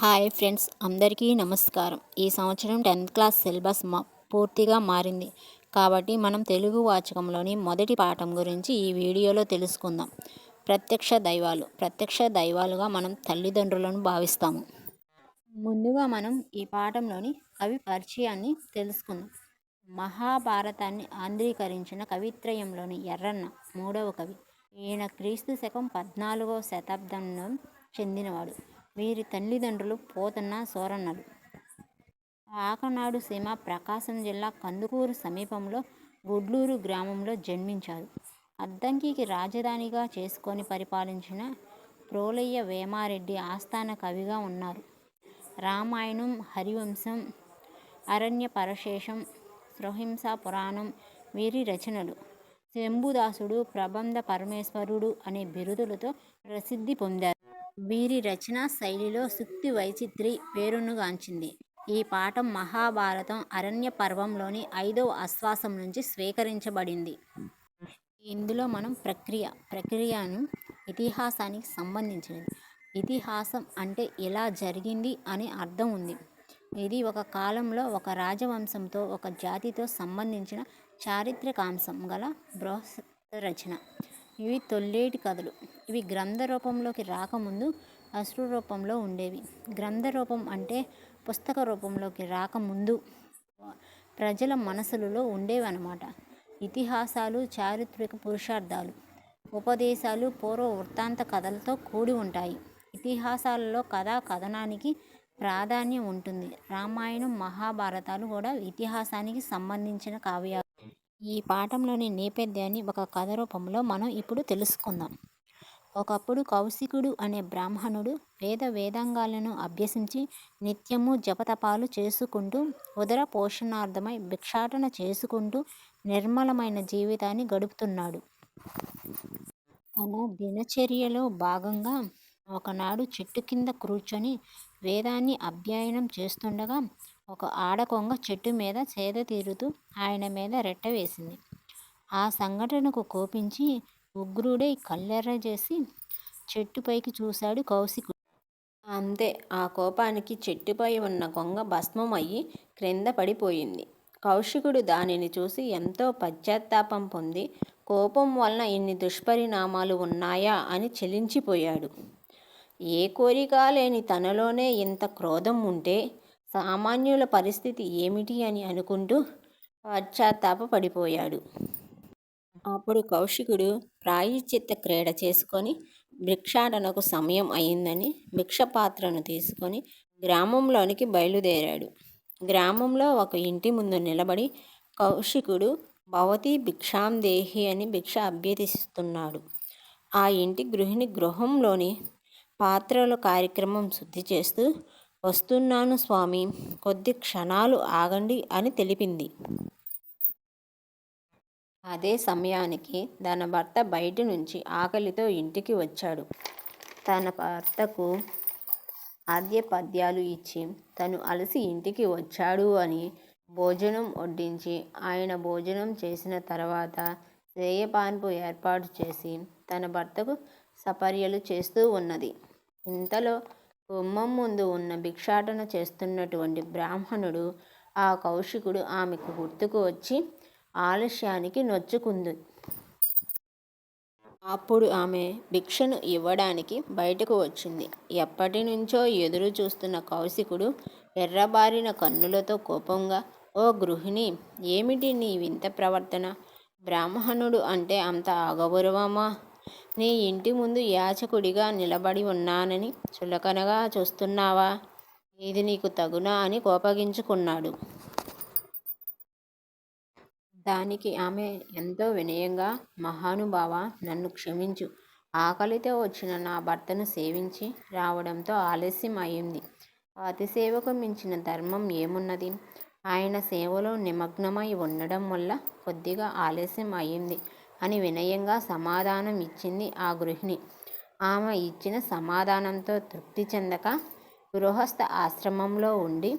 Hi friends అందరికీ నమస్కారం. ఈ సంవత్సరం టెన్త్ క్లాస్ సిలబస్ మా పూర్తిగా మారింది. కాబట్టి మనం తెలుగు వాచకంలోని మొదటి పాఠం గురించి ఈ వీడియోలో తెలుసుకుందాం. ప్రత్యక్ష దైవాలు. ప్రత్యక్ష దైవాలుగా మనం తల్లిదండ్రులను భావిస్తాము. ముందుగా మనం ఈ పాఠంలోని కవి పరిచయాన్ని తెలుసుకుందాం. మహాభారతాన్ని ఆంధ్రీకరించిన కవిత్రయంలోని ఎర్రన్న మూడవ కవి. ఈయన క్రీస్తు శకం పద్నాలుగవ శతాబ్దంలో చెందినవాడు. వీరి తల్లిదండ్రులు పోతన్న సోరన్నలు. ఆకనాడు సీమ ప్రకాశం జిల్లా కందుకూరు సమీపంలో గుడ్లూరు గ్రామంలో జన్మించారు. అద్దంకికి రాజధానిగా చేసుకొని పరిపాలించిన ప్రోలయ్య వేమారెడ్డి ఆస్థాన కవిగా ఉన్నారు. రామాయణం హరివంశం అరణ్య పరశేషం సృహింస పురాణం వీరి రచనలు. శంభుదాసుడు ప్రబంధ పరమేశ్వరుడు అనే బిరుదులతో ప్రసిద్ధి పొందారు. వీరి రచనా శైలిలో సుక్తి వైచిత్రి పేరునుగాంచింది. ఈ పాఠం మహాభారతం అరణ్య పర్వంలోని ఐదవ ఆశ్వాసం నుంచి స్వీకరించబడింది. ఇందులో మనం ప్రక్రియ ప్రక్రియను ఇతిహాసానికి సంబంధించినది. ఇతిహాసం అంటే ఎలా జరిగింది అనే అర్థం ఉంది. ఇది ఒక కాలంలో ఒక రాజవంశంతో ఒక జాతితో సంబంధించిన చారిత్రకాంశం గల బృహత్ రచన. ఇవి తొల్లేటి కథలు. ఇవి గ్రంథ రూపంలోకి రాకముందు అశ్రు రూపంలో ఉండేవి. గ్రంథ రూపం అంటే పుస్తక రూపంలోకి రాకముందు ప్రజల మనసులలో ఉండేవి అన్నమాట ఇతిహాసాలు చారిత్రక పురుషార్థాలు ఉపదేశాలు పూర్వ వృత్తాంత కథలతో కూడి ఉంటాయి. ఇతిహాసాలలో కథా కథనానికి ప్రాధాన్యం ఉంటుంది. రామాయణం మహాభారతాలు కూడా ఇతిహాసానికి సంబంధించిన కావ్యాలు. ఈ పాఠంలోని నేపథ్యాన్ని ఒక కథ రూపంలో మనం ఇప్పుడు తెలుసుకుందాం. ఒకప్పుడు కౌశికుడు అనే బ్రాహ్మణుడు వేద వేదాంగాలను అభ్యసించి నిత్యము జపతపాలు చేసుకుంటూ ఉదర పోషణార్థమై భిక్షాటన చేసుకుంటూ నిర్మలమైన జీవితాన్ని గడుపుతున్నాడు. తన దినచర్యలో భాగంగా ఒకనాడు చెట్టు కింద కూర్చొని వేదాన్ని అభ్యయనం చేస్తుండగా ఒక ఆడకొంగ చెట్టు మీద సేద తీరుతూ ఆయన మీద రెట్ట వేసింది. ఆ సంఘటనకు కోపించి ఉగ్రుడై కల్లెర్ర చేసి చెట్టుపైకి చూశాడు కౌశికుడు. అంతే ఆ కోపానికి చెట్టుపై ఉన్న కొంగ భస్మం అయ్యి క్రింద పడిపోయింది. కౌశికుడు దానిని చూసి ఎంతో పశ్చాత్తాపం పొంది కోపం వలన ఇన్ని దుష్పరిణామాలు ఉన్నాయా అని చెలించిపోయాడు. ఏ కోరిక లేని తనలోనే ఇంత క్రోధం ఉంటే సామాన్యుల పరిస్థితి ఏమిటి అని అనుకుంటూ పశ్చాత్తాప పడిపోయాడు అప్పుడు కౌశికుడు ప్రాయశ్చిత్త క్రీడ చేసుకొని భిక్షాటనకు సమయం అయిందని భిక్ష పాత్రను తీసుకొని గ్రామంలోనికి బయలుదేరాడు. గ్రామంలో ఒక ఇంటి ముందు నిలబడి కౌశికుడు భవతి భిక్షాం దేహి అని భిక్ష అభ్యర్థిస్తున్నాడు. ఆ ఇంటి గృహిణి గృహంలోని పాత్రల కార్యక్రమం శుద్ధి చేస్తూ వస్తున్నాను స్వామి కొద్ది క్షణాలు ఆగండి అని తెలిపింది. అదే సమయానికి తన భర్త బయట నుంచి ఆకలితో ఇంటికి వచ్చాడు. తన భర్తకు ఆద్య పద్యాలు ఇచ్చి తను అలసి ఇంటికి వచ్చాడు అని భోజనం వడ్డించి ఆయన భోజనం చేసిన తర్వాత శ్రేయపాన్పు ఏర్పాటు చేసి తన భర్తకు సపర్యలు చేస్తూ ఉన్నది. ఇంతలో గుమ్మం ముందు ఉన్న భిక్షాటన చేస్తున్నటువంటి బ్రాహ్మణుడు ఆ కౌశికుడు ఆమెకు గుర్తుకు వచ్చి ఆలస్యానికి నొచ్చుకుంది. అప్పుడు ఆమె భిక్షను ఇవ్వడానికి బయటకు వచ్చింది. ఎప్పటి నుంచో ఎదురు చూస్తున్న కౌశికుడు ఎర్రబారిన కన్నులతో కోపంగా ఓ గృహిణి ఏమిటి నీ వింత ప్రవర్తన? బ్రాహ్మణుడు అంటే అంత అగౌరవమా నీ ఇంటి ముందు యాచకుడిగా నిలబడి ఉన్నానని చులకనగా చూస్తున్నావా? ఇది నీకు తగునా అని కోపగించుకున్నాడు. దానికి ఆమె ఎంతో వినయంగా మహానుభావ నన్ను క్షమించు. ఆకలితో వచ్చిన నా భర్తను సేవించి రావడంతో ఆలస్యం అయింది. అతిసేవకు మించిన ధర్మం ఏమున్నది? ఆయన సేవలో నిమగ్నమై ఉండడం వల్ల కొద్దిగా ఆలస్యం అయింది అని వినయంగా సమాధానం ఇచ్చింది ఆ గృహిణి. ఆమె ఇచ్చిన సమాధానంతో తృప్తి చెందక గృహస్థ ఆశ్రమంలో ఉండి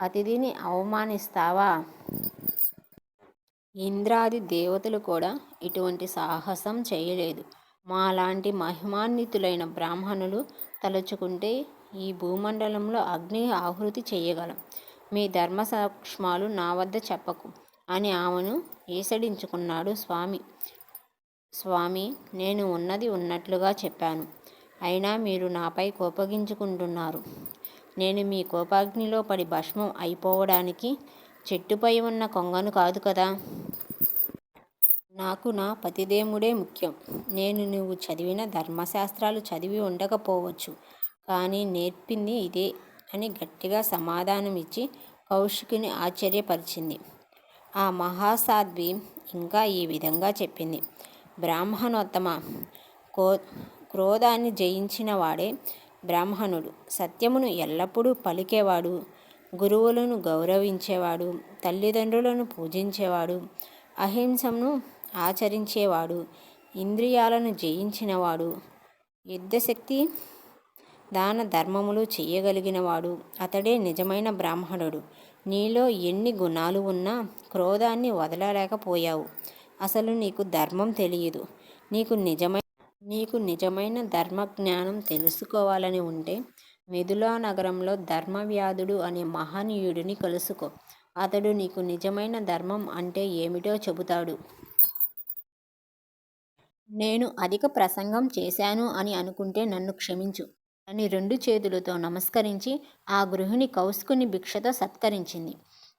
అతిథిని అవమానిస్తావా? ఇంద్రాది దేవతలు కూడా ఇటువంటి సాహసం చేయలేదు. మాలాంటి మహిమాన్వితులైన బ్రాహ్మణులు తలుచుకుంటే ఈ భూమండలంలో అగ్ని ఆహుతి చేయగలం. మీ ధర్మ సూక్ష్మాలు నా వద్ద చెప్పకు అని ఆమెను ఏసడించుకున్నాడు స్వామి. స్వామి నేను ఉన్నది ఉన్నట్లుగా చెప్పాను. అయినా మీరు నాపై కోపగించుకుంటున్నారు. నేను మీ కోపాగ్నిలో పడి భస్మం అయిపోవడానికి చెట్టుపై ఉన్న కొంగను కాదు కదా. నాకు నా పతిదేముడే ముఖ్యం. నేను నువ్వు చదివిన ధర్మశాస్త్రాలు చదివి ఉండకపోవచ్చు. కానీ నేర్పింది ఇదే అని గట్టిగా సమాధానమిచ్చి కౌశికుని ఆశ్చర్యపరిచింది. ఆ మహాసాధ్వి ఇంకా ఈ విధంగా చెప్పింది. బ్రాహ్మణోత్తమ కో క్రోధాన్ని జయించిన వాడే బ్రాహ్మణుడు. సత్యమును ఎల్లప్పుడూ పలికేవాడు. గురువులను గౌరవించేవాడు తల్లిదండ్రులను పూజించేవాడు అహింసను ఆచరించేవాడు ఇంద్రియాలను జయించినవాడు యుద్ధశక్తి దాన ధర్మములు చేయగలిగినవాడు అతడే నిజమైన బ్రాహ్మణుడు. నీలో ఎన్ని గుణాలు ఉన్నా క్రోధాన్ని వదలలేకపోయావు. అసలు నీకు ధర్మం తెలియదు. నీకు నిజమైన నీకు నిజమైన ధర్మ జ్ఞానం తెలుసుకోవాలని ఉంటే మిథులా నగరంలో ధర్మవ్యాధుడు అనే మహనీయుడిని కలుసుకో. అతడు నీకు నిజమైన ధర్మం అంటే ఏమిటో చెబుతాడు. నేను అధిక ప్రసంగం చేశాను అని అనుకుంటే నన్ను క్షమించు. అని రెండు చేతులతో నమస్కరించి ఆ గృహిణి కౌశికుని భిక్షతో సత్కరించింది.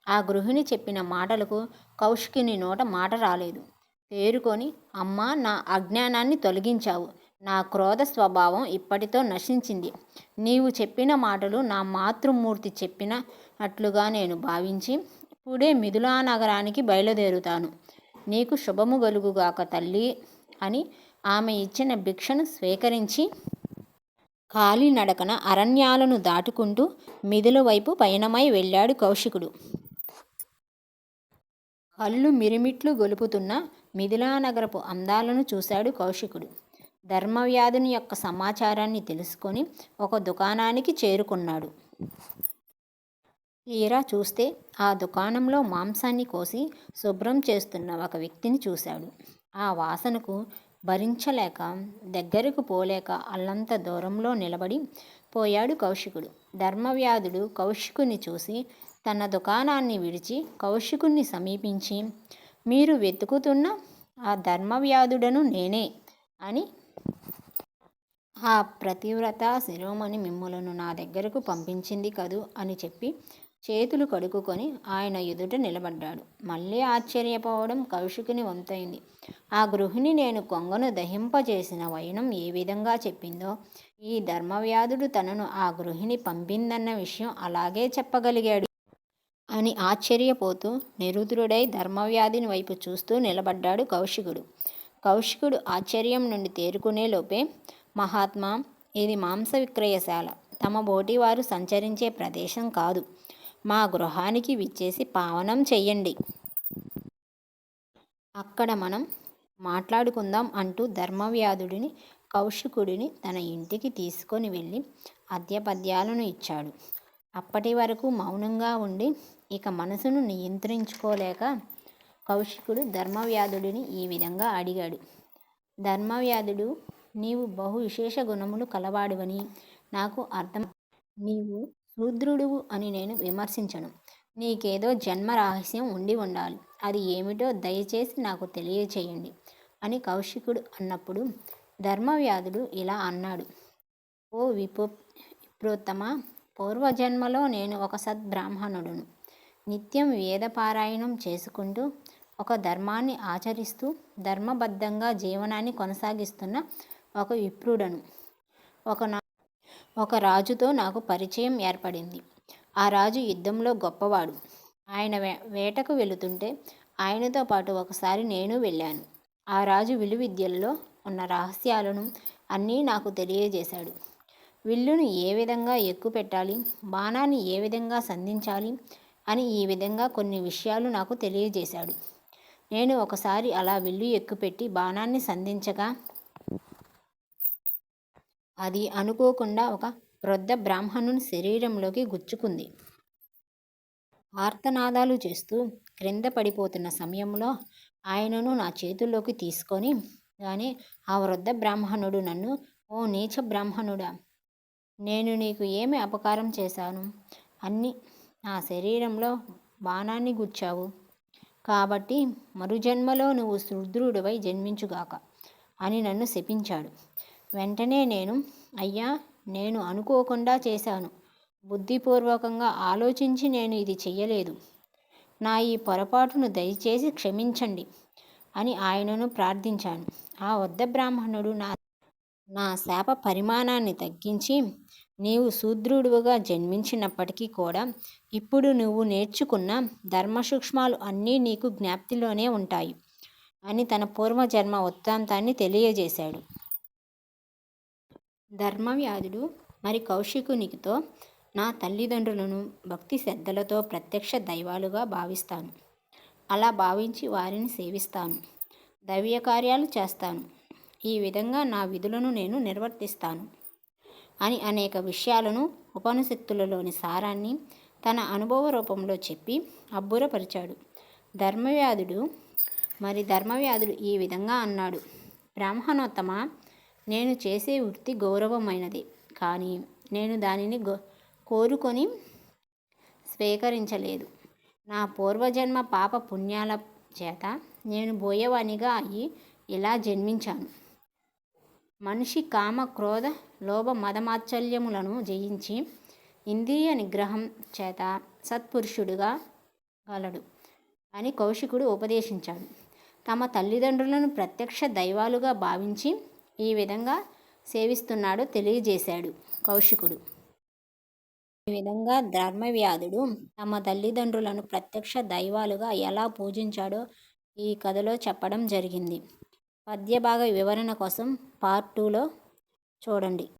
ఆ గృహిణి చెప్పిన మాటలకు కౌశికిని నోట మాట రాలేదు. తేరుకొని అమ్మా నా అజ్ఞానాన్ని తొలగించావు. నా క్రోధ స్వభావం ఇప్పటితో నశించింది. నీవు చెప్పిన మాటలు నా మాతృమూర్తి చెప్పిన అట్లుగా నేను భావించి ఇప్పుడే మిథులా నగరానికి బయలుదేరుతాను. నీకు శుభము గలుగుగాక తల్లి అని ఆమె ఇచ్చిన భిక్షను స్వీకరించి కాలినడకన అరణ్యాలను దాటుకుంటూ మిథుల వైపు పయనమై వెళ్ళాడు కౌశికుడు. కళ్ళు మిరిమిట్లు గొలుపుతున్న మిథిలానగరపు అందాలను చూశాడు కౌశికుడు. ధర్మవ్యాధుని యొక్క సమాచారాన్ని తెలుసుకొని ఒక దుకాణానికి చేరుకున్నాడు. తీరా చూస్తే ఆ దుకాణంలో మాంసాన్ని కోసి శుభ్రం చేస్తున్న ఒక వ్యక్తిని చూశాడు. ఆ వాసనకు భరించలేక దగ్గరకు పోలేక అల్లంత దూరంలో నిలబడి పోయాడు కౌశికుడు. ధర్మవ్యాధుడు కౌశికుని చూసి తన దుకాణాన్ని విడిచి కౌశికుణ్ణి సమీపించి మీరు వెతుకుతున్న ఆ ధర్మవ్యాధుడను నేనే అని ఆ ప్రతివ్రత శిరోమణి మిమ్ములను నా దగ్గరకు పంపించింది కదూ అని చెప్పి చేతులు కడుక్కొని ఆయన ఎదుట నిలబడ్డాడు. మళ్ళీ ఆశ్చర్యపోవడం కౌశికుని వంతైంది. ఆ గృహిణి నేను కొంగను దహింపజేసిన వైనం ఏ విధంగా చెప్పిందో ఈ ధర్మవ్యాధుడు తనను ఆ గృహిణి పంపిందన్న విషయం అలాగే చెప్పగలిగాడు అని ఆశ్చర్యపోతూ నిరుద్రుడై ధర్మవ్యాధిని వైపు చూస్తూ నిలబడ్డాడు కౌశికుడు. కౌశికుడు ఆశ్చర్యం నుండి తేరుకునే లోపే మహాత్మా ఇది మాంస విక్రయశాల. తమ బోటివారు సంచరించే ప్రదేశం కాదు. మా గృహానికి విచ్చేసి పావనం చెయ్యండి. అక్కడ మనం మాట్లాడుకుందాం అంటూ ధర్మవ్యాధుడిని కౌశికుడిని తన ఇంటికి తీసుకొని వెళ్ళి అద్యపద్యాలను ఇచ్చాడు. అప్పటి వరకు మౌనంగా ఉండి ఇక మనసును నియంత్రించుకోలేక కౌశికుడు ధర్మవ్యాధుడిని ఈ విధంగా అడిగాడు. ధర్మవ్యాధుడు నీవు బహు విశేష గుణములు కలవాడివని నాకు అర్థం. నీవు శూద్రుడువు అని నేను విమర్శించను. నీకేదో జన్మ రహస్యం ఉండి ఉండాలి. అది ఏమిటో దయచేసి నాకు తెలియచేయండి అని కౌశికుడు అన్నప్పుడు ధర్మవ్యాధుడు ఇలా అన్నాడు. ఓ విపో విప్రోత్తమ పూర్వజన్మలో నేను ఒక సద్బ్రాహ్మణుడును. నిత్యం వేదపారాయణం చేసుకుంటూ ఒక ధర్మాన్ని ఆచరిస్తూ ధర్మబద్ధంగా జీవనాన్ని కొనసాగిస్తున్న ఒక విప్రుడను. ఒక నా ఒక రాజుతో నాకు పరిచయం ఏర్పడింది. ఆ రాజు యుద్ధంలో గొప్పవాడు. ఆయన వే వేటకు వెళుతుంటే ఆయనతో పాటు ఒకసారి నేను వెళ్ళాను. ఆ రాజు విలువిద్యల్లో ఉన్న రహస్యాలను అన్నీ నాకు తెలియజేశాడు. విల్లును ఏ విధంగా ఎక్కుపెట్టాలి బాణాన్ని ఏ విధంగా సంధించాలి అని ఈ విధంగా కొన్ని విషయాలు నాకు తెలియజేశాడు. నేను ఒకసారి అలా విల్లు ఎక్కుపెట్టి బాణాన్ని సంధించగా అది అనుకోకుండా ఒక వృద్ధ బ్రాహ్మణుని శరీరంలోకి గుచ్చుకుంది. ఆర్తనాదాలు చేస్తూ క్రింద పడిపోతున్న సమయంలో ఆయనను నా చేతుల్లోకి తీసుకొని కానీ ఆ వృద్ధ బ్రాహ్మణుడు నన్ను ఓ నీచ బ్రాహ్మణుడా నేను నీకు ఏమి అపకారం చేశాను? అన్ని నా శరీరంలో బాణాన్ని గుచ్చావు. కాబట్టి మరుజన్మలో నువ్వు శూద్రుడివై జన్మించుగాక అని నన్ను శపించాడు. వెంటనే నేను అయ్యా నేను అనుకోకుండా చేశాను. బుద్ధిపూర్వకంగా ఆలోచించి నేను ఇది చెయ్యలేదు. నా ఈ పొరపాటును దయచేసి క్షమించండి అని ఆయనను ప్రార్థించాను. ఆ వద్ద బ్రాహ్మణుడు నా నా శాప పరిమాణాన్ని తగ్గించి నీవు శూద్రుడుగా జన్మించినప్పటికీ కూడా ఇప్పుడు నువ్వు నేర్చుకున్న ధర్మసూక్ష్మాలు అన్నీ నీకు జ్ఞాప్తిలోనే ఉంటాయి అని తన పూర్వజన్మ వృత్తాంతాన్ని తెలియజేశాడు. ధర్మవ్యాధుడు మరి కౌశికునితో నా తల్లిదండ్రులను భక్తి శ్రద్ధలతో ప్రత్యక్ష దైవాలుగా భావిస్తాను. అలా భావించి వారిని సేవిస్తాను. దైవ్య కార్యాలు చేస్తాను. ఈ విధంగా నా విధులను నేను నిర్వర్తిస్తాను అని అనేక విషయాలను ఉపనిషత్తులలోని సారాన్ని తన అనుభవ రూపంలో చెప్పి అబ్బురపరిచాడు. ధర్మవ్యాధుడు మరి ధర్మవ్యాధుడు ఈ విధంగా అన్నాడు. బ్రాహ్మణోత్తమ నేను చేసే వృత్తి గౌరవమైనది. కానీ నేను దానిని గో కోరుకొని స్వీకరించలేదు. నా పూర్వజన్మ పాప పుణ్యాల చేత నేను బోయవానిగా అయి ఇలా జన్మించాను. మనిషి కామ క్రోధ లోభ మదమాత్సల్యములను జయించి ఇంద్రియ నిగ్రహం చేత సత్పురుషుడుగా గలడు అని కౌశికుడు ఉపదేశించాడు. తమ తల్లిదండ్రులను ప్రత్యక్ష దైవాలుగా భావించి ఈ విధంగా సేవిస్తున్నాడో తెలియజేశాడు కౌశికుడు. ఈ విధంగా ధర్మవ్యాధుడు తమ తల్లిదండ్రులను ప్రత్యక్ష దైవాలుగా ఎలా పూజించాడో ఈ కథలో చెప్పడం జరిగింది. పద్యభాగ వివరణ కోసం పార్ట్ టూలో చూడండి.